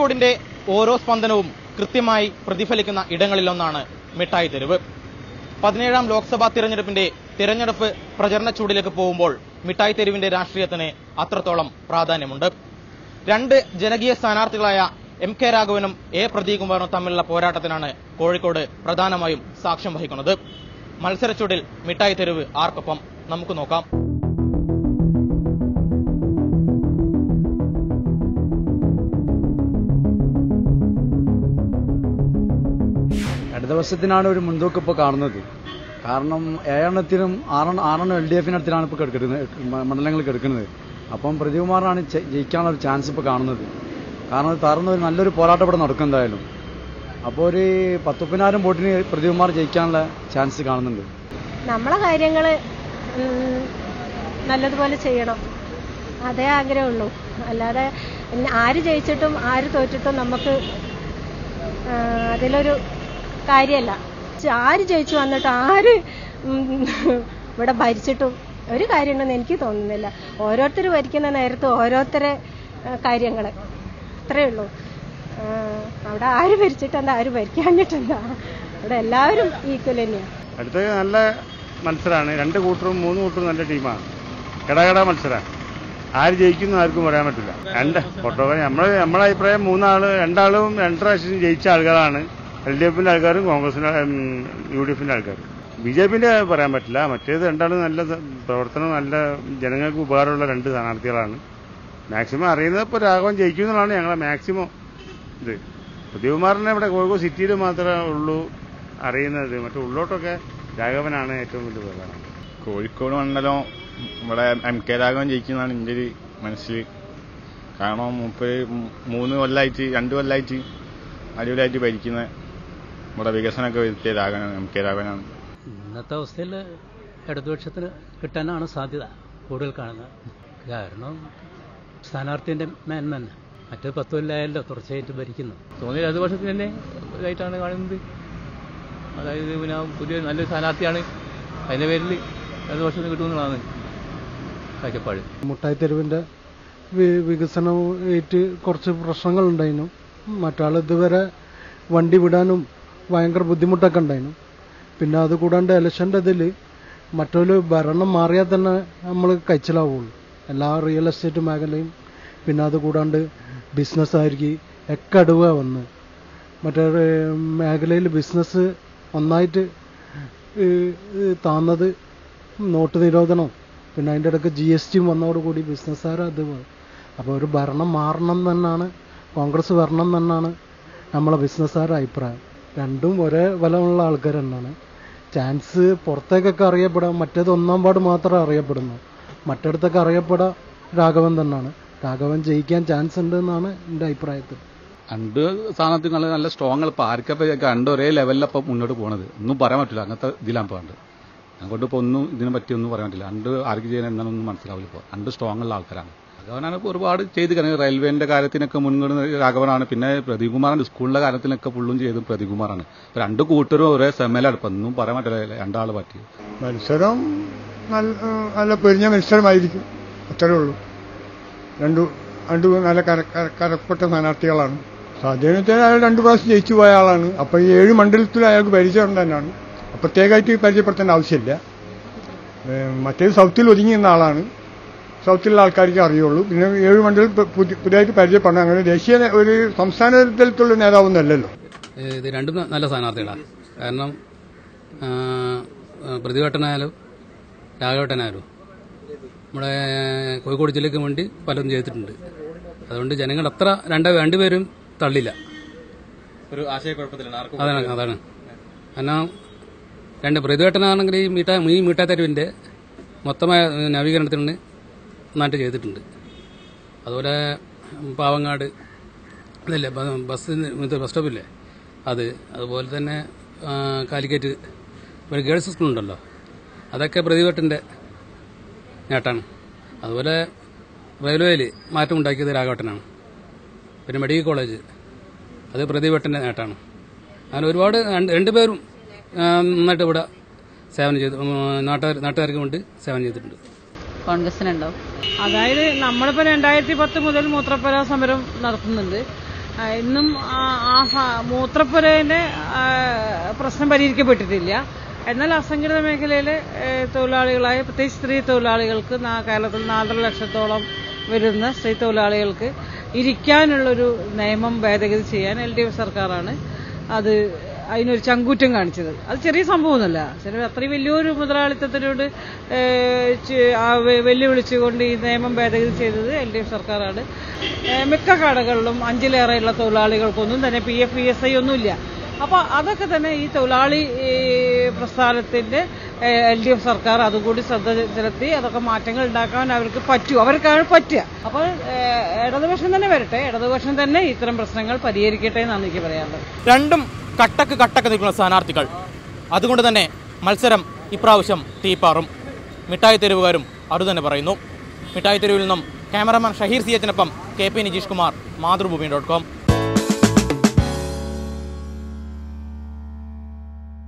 കോഴിക്കോടിന്റെ ഓരോ സ്പന്ദനവും കൃത്യമായി പ്രതിഫലിക്കുന്ന ഇടങ്ങളിലൊന്നാണ് മിഠായി തെരുവ്. പതിനേഴാം ലോക്സഭാ തിരഞ്ഞെടുപ്പിന്റെ തിരഞ്ഞെടുപ്പ് പ്രചരണ ചൂടിലേക്ക് പോകുമ്പോൾ മിഠായി തെരുവിന്റെ രാഷ്ട്രീയത്തിന് അത്രത്തോളം പ്രാധാന്യമുണ്ട്. രണ്ട് ജനകീയ സ്ഥാനാർത്ഥികളായ എം കെ രാഘവനും എ പ്രദീകുമാറും തമ്മിലുള്ള പോരാട്ടത്തിനാണ് കോഴിക്കോട് പ്രധാനമായും സാക്ഷ്യം വഹിക്കുന്നത്. മത്സരച്ചൂടിൽ മിഠായി തെരുവ് ആർക്കൊപ്പം? നമുക്ക് നോക്കാം. ഇടത് വർഷത്തിനാണ് ഒരു മുൻതൂക്കം ഇപ്പോൾ കാണുന്നത്. കാരണം ഏഴെണ്ണത്തിനും ആറെണ്ണം ആറെണ്ണം എൽ ഡി എഫിനടുത്തിലാണ് ഇപ്പോൾ കിടക്കുന്നത് മണ്ഡലങ്ങൾ കിടക്കുന്നത്. അപ്പം പ്രതികുമാറാണ് ജെ- ജയിക്കാനുള്ള ഒരു ചാൻസ് ഇപ്പോൾ കാണുന്നത്. കാരണം തറന്ന ഒരു നല്ലൊരു പോരാട്ടം ഇവിടെ നടക്കും എന്തായാലും. അപ്പോൾ ഒരു പത്തുപ്പതിനായിരം വോട്ടിന് പ്രതികുമാർ ജയിക്കാനുള്ള ചാൻസ് കാണുന്നുണ്ട്. നമ്മളെ കാര്യങ്ങൾ നല്ലതുപോലെ ചെയ്യണം. അതേ ആഗ്രഹമുള്ളൂ. അല്ലാതെ ആര് ജയിച്ചിട്ടും ആര് തോറ്റിട്ടും നമുക്ക് അതിലൊരു കാര്യമല്ല. ആര് ജയിച്ചു വന്നിട്ട് ആര് ഇവിടെ ഭരിച്ചിട്ടും ഒരു കാര്യമുണ്ടെന്ന് എനിക്ക് തോന്നുന്നില്ല. ഓരോരുത്തർ ഭരിക്കുന്ന നേരത്ത് ഓരോരുത്തരെ കാര്യങ്ങൾ അത്രേ ഉള്ളൂ. അവിടെ ആര് ഭരിച്ചിട്ടെന്താ ആര് ഭരിക്കാഞ്ഞിട്ടെന്താ? ഇവിടെ എല്ലാവരും ഈക്വൽ തന്നെയാണ് അടുത്ത നല്ല മത്സരമാണ് രണ്ട് കൂട്ടറും മൂന്ന് കൂട്ടറും നല്ല ടീമാണ്. കടകട മത്സരമാണ് ആര് ജയിക്കുന്നു ആർക്കും പറയാൻ പറ്റില്ല. രണ്ട് ഫോട്ടോ നമ്മൾ നമ്മളെ അഭിപ്രായം മൂന്നാൾ രണ്ടാളും രണ്ട് പ്രാവശ്യം ജയിച്ച ആളുകളാണ്. എൽ ഡി എഫിന്റെ ആൾക്കാരും കോൺഗ്രസിന്റെ ഉം, യു ഡി എഫിന്റെ ആൾക്കാരും. ബി ജെ പിന്റെ പറയാൻ പറ്റില്ല. മറ്റേത് രണ്ടാളും നല്ല പ്രവർത്തനം നല്ല ജനങ്ങൾക്ക് ഉപകാരമുള്ള രണ്ട് സ്ഥാനാർത്ഥികളാണ്. മാക്സിമം അറിയുന്നത് ഇപ്പോൾ രാഘവൻ ജയിക്കും എന്നുള്ളതാണ് ഞങ്ങളെ മാക്സിമം ഇത്. പ്രദീപകുമാറിനെ ഇവിടെ കോഴിക്കോട് സിറ്റിയിൽ മാത്രമേ ഉള്ളൂ അറിയുന്നത്. മറ്റേ ഉള്ളോട്ടൊക്കെ രാഘവനാണ് ഏറ്റവും വലിയ പ്രധാനം. കോഴിക്കോട് മണ്ഡലം ഇവിടെ എം കെ രാഘവൻ ജയിക്കുന്നതാണ് എന്റെ ഒരു മനസ്സിൽ. കാരണം മുപ്പത് മൂന്ന് കൊല്ലമായിട്ട് രണ്ട് കൊല്ലമായിട്ട് അടിപൊളിയായിട്ട് ഭരിക്കുന്ന ഇവിടെ വികസനമൊക്കെ വരുത്തിയ രാഘവനാണ് എം കെ രാഘവനാണ് ഇന്നത്തെ അവസ്ഥയിൽ ഇടതുപക്ഷത്തിന് കിട്ടാനാണ് സാധ്യത കൂടുതൽ കാണുന്നത്. കാരണം സ്ഥാനാർത്ഥിന്റെ മേന്മ തന്നെ. മറ്റേ പത്ത് കൊല്ലമായല്ലോ തുടർച്ചയായിട്ട് ഭരിക്കുന്നു. തോന്നിയ ഇടതുപക്ഷത്തിന് തന്നെ ഇതായിട്ടാണ് കാണുന്നത്. അതായത് പിന്നെ പുതിയ നല്ലൊരു സ്ഥാനാർത്ഥിയാണ് അതിന്റെ പേരിൽ ഇടതുപക്ഷത്തിന് കിട്ടുമെന്നുള്ളതാണ് കാഴ്ചപ്പാട്. മുട്ടായി തെരുവിന്റെ വികസനമായിട്ട് കുറച്ച് പ്രശ്നങ്ങളുണ്ടായിരുന്നു. മറ്റാൾ ഇതുവരെ വണ്ടി വിടാനും ഭയങ്കര ബുദ്ധിമുട്ടൊക്കെ ഉണ്ടായിരുന്നു. പിന്നെ അത് കൂടാണ്ട് ഇലക്ഷന്റെ ഇതിൽ മറ്റൊരു ഭരണം മാറിയാൽ തന്നെ നമ്മൾ കഴിച്ചിലാവുള്ളൂ എല്ലാ റിയൽ എസ്റ്റേറ്റ് മേഖലയും. പിന്നെ അത് കൂടാണ്ട് ബിസിനസ് ആയിരിക്കും. ഒക്കെ അടുവ വന്ന്. മറ്റേ മേഖലയിൽ ബിസിനസ് ഒന്നായിട്ട് താന്നത് നോട്ട് നിരോധനം. പിന്നെ അതിന്റെ ഇടയ്ക്ക് ജി എസ് ടിയും വന്നതോടുകൂടി ബിസിനസ്സുകാർ അത് അപ്പോൾ ഒരു ഭരണം മാറണം തന്നെയാണ് കോൺഗ്രസ് വരണം തന്നെയാണ് നമ്മളെ ബിസിനസ്സുകാരുടെ അഭിപ്രായം. രണ്ടും ഒരേ ബലമുള്ള ആൾക്കാർ തന്നെയാണ്. ചാൻസ് പുറത്തേക്കൊക്കെ അറിയപ്പെടാം. മറ്റേത് ഒന്നാം പാട് മാത്രം അറിയപ്പെടുന്നു. മറ്റിടത്തൊക്കെ അറിയപ്പെടാം രാഘവൻ തന്നെയാണ്. രാഘവൻ ജയിക്കാൻ ചാൻസ് ഉണ്ട് എന്നാണ് എന്റെ അഭിപ്രായത്തിൽ. രണ്ട് സ്ഥാനത്ത് നല്ല നല്ല സ്ട്രോങ് ഇപ്പോൾ ആർക്കപ്പോൾ രണ്ട് ഒരേ ലെവലിലപ്പോൾ മുന്നോട്ട് പോണത്? ഒന്നും പറയാൻ പറ്റില്ല അങ്ങനത്തെ ഇതിലാണ് പോകേണ്ടത് അങ്ങോട്ട് ഇപ്പോൾ ഒന്നും ഇതിനെ പറ്റി ഒന്നും പറയാൻ പറ്റില്ല. രണ്ട് ആർക്ക് ചെയ്യാൻ എന്താണെന്നൊന്നും മനസ്സിലാവില്ല ഇപ്പോൾ രണ്ട് സ്ട്രോങ് ഉള്ള ആൾക്കാരാണ്. രാഘവനാണ് ഇപ്പോൾ ഒരുപാട് ചെയ്ത് കാരണം റെയിൽവേന്റെ കാര്യത്തിനൊക്കെ മുൻഗണന രാഘവനാണ്. പിന്നെ പ്രദീപകുമാറാണ് സ്കൂളിലെ കാര്യത്തിനൊക്കെ ഫുള്ളും ചെയ്തും പ്രദീപകുമാറാണ് രണ്ട് കൂട്ടരും ഒരേ സെമലാണ് ഇപ്പം ഒന്നും പറയാൻ പറ്റില്ല. രണ്ടാൾ പറ്റി മത്സരം നല്ല പെരിഞ്ഞ മത്സരമായിരിക്കും. അത്രേ ഉള്ളൂ. രണ്ടു രണ്ടു നല്ല കര കര- കരപ്പെട്ട സ്ഥാനാർത്ഥികളാണ്. സ്വാധീനത്തിന് അയാൾ രണ്ടു പ്രാവശ്യം ജയിച്ചു പോയ ആളാണ്. അപ്പൊ ഈ ഏഴ് മണ്ഡലത്തിൽ അയാൾക്ക് പരിചയം തന്നെയാണ് പ്രത്യേകമായിട്ട് പരിചയപ്പെടുത്തേണ്ട ആവശ്യമില്ല. മറ്റേത് സൗത്തിൽ ഒതുങ്ങി നിന്ന ആളാണ്. സൗത്തിലുള്ള ആൾക്കാർക്ക് അറിയുള്ളൂ. പിന്നെ ഏഴ് മണ്ഡലം പുതിയതായിട്ട് പരിചയപ്പെടണം. അങ്ങനെ ദേശീയ ഒരു സംസ്ഥാന തലത്തിലുള്ള നേതാവൊന്നും അല്ലല്ലോ. ഇത് രണ്ടും നല്ല സ്ഥാനാർത്ഥികളാണ് കാരണം പ്രതിവട്ടനായാലും രാഘവട്ടനായാലും നമ്മുടെ കോഴിക്കോട് ജില്ലയ്ക്ക് വേണ്ടി പലതും ചെയ്തിട്ടുണ്ട്. അതുകൊണ്ട് ജനങ്ങൾ അത്ര രണ്ട് രണ്ടുപേരും തള്ളില്ല. ഒരു ആശയക്കുഴപ്പത്തിലാണ്. അതാണ് അതാണ്. കാരണം രണ്ട് പ്രതിവട്ടനാണെങ്കിൽ ഈ മീട്ട ഈ മീട്ടാത്തരുവിന്റെ മൊത്തമായ നവീകരണത്തിന് നന്നായിട്ട് ചെയ്തിട്ടുണ്ട്. അതുപോലെ പാവങ്ങാട് ഇതല്ലേ ബസ് ബസ് സ്റ്റോപ്പില്ലേ അത്. അതുപോലെ തന്നെ കാലിക്കറ്റ്. ഒരു ഗേൾസ് സ്കൂളുണ്ടല്ലോ അതൊക്കെ പ്രതിവട്ടിന്റെ നേട്ടാണ്. അതുപോലെ റെയിൽവേയിൽ മാറ്റം ഉണ്ടാക്കിയത് രാഘവട്ടനാണ്. പിന്നെ മെഡിക്കൽ കോളേജ്. അത് പ്രതിവട്ടിന്റെ നേട്ടാണ്. അങ്ങനെ ഒരുപാട് രണ്ട് രണ്ടുപേരും നന്നായിട്ട് ഇവിടെ സേവനം ചെയ്തു നാട്ടുകാർ നാട്ടുകാർക്ക് വേണ്ടി സേവനം ചെയ്തിട്ടുണ്ട്. കോൺഗ്രസിനുണ്ടോ അതായത് നമ്മളിപ്പോൾ രണ്ടായിരത്തി പത്ത് മുതൽ മൂത്രപ്പുര സമരം നടത്തുന്നുണ്ട്. ഇന്നും ആ- മൂത്രപ്പുരേന്റെ പ്രശ്നം പരിഹരിക്കപ്പെട്ടിട്ടില്ല. എന്നാൽ അസംഘടിത മേഖലയിലെ തൊഴിലാളികളായ പ്രത്യേകിച്ച് സ്ത്രീ തൊഴിലാളികൾക്ക് കേരളത്തിൽ നാലര ലക്ഷത്തോളം വരുന്ന സ്ത്രീ തൊഴിലാളികൾക്ക് ഇരിക്കാനുള്ളൊരു നിയമം ഭേദഗതി ചെയ്യാൻ എൽ ഡി എഫ് സർക്കാരാണ് അത് അതിനൊരു ചങ്കൂറ്റം കാണിച്ചത്. അത് ചെറിയ സംഭവമൊന്നുമല്ല. ചില അത്രയും വലിയൊരു മുതലാളിത്തത്തിനോട് വെല്ലുവിളിച്ചുകൊണ്ട് ഈ നിയമം ഭേദഗതി ചെയ്തത് എൽ ഡി എഫ് സർക്കാരാണ്. മിക്ക കടകളിലും അഞ്ചിലേറെയുള്ള തൊഴിലാളികൾക്കൊന്നും തന്നെ P F P S I ഒന്നുമില്ല. അപ്പൊ അതൊക്കെ തന്നെ ഈ തൊഴിലാളി പ്രസ്ഥാനത്തിന്റെ എൽ ഡി എഫ് സർക്കാർ അതുകൂടി ശ്രദ്ധ ചെലുത്തി അതൊക്കെ മാറ്റങ്ങൾ ഉണ്ടാക്കാൻ അവർക്ക് പറ്റൂ. അവർക്കാണ് പറ്റുക. അപ്പോൾ ഇടതുപക്ഷം തന്നെ വരട്ടെ. ഇടതുപക്ഷം തന്നെ ഇത്തരം പ്രശ്നങ്ങൾ പരിഹരിക്കട്ടെ എന്നാണ് എനിക്ക് പറയാനുള്ളത്. രണ്ടും കട്ടക്ക് കട്ടക്ക് നിൽക്കുന്ന സ്ഥാനാർത്ഥികൾ. അതുകൊണ്ട് തന്നെ മത്സരം ഇപ്രാവശ്യം തീപ്പാറും. മിഠായി തെരുവുകാരും അതുതന്നെ പറയുന്നു. മിഠായി തെരുവിൽ നിന്നും cameraman Shaheer സിയത്തിനൊപ്പം K P Nijeesh Kumar Mathrubhumi dot com.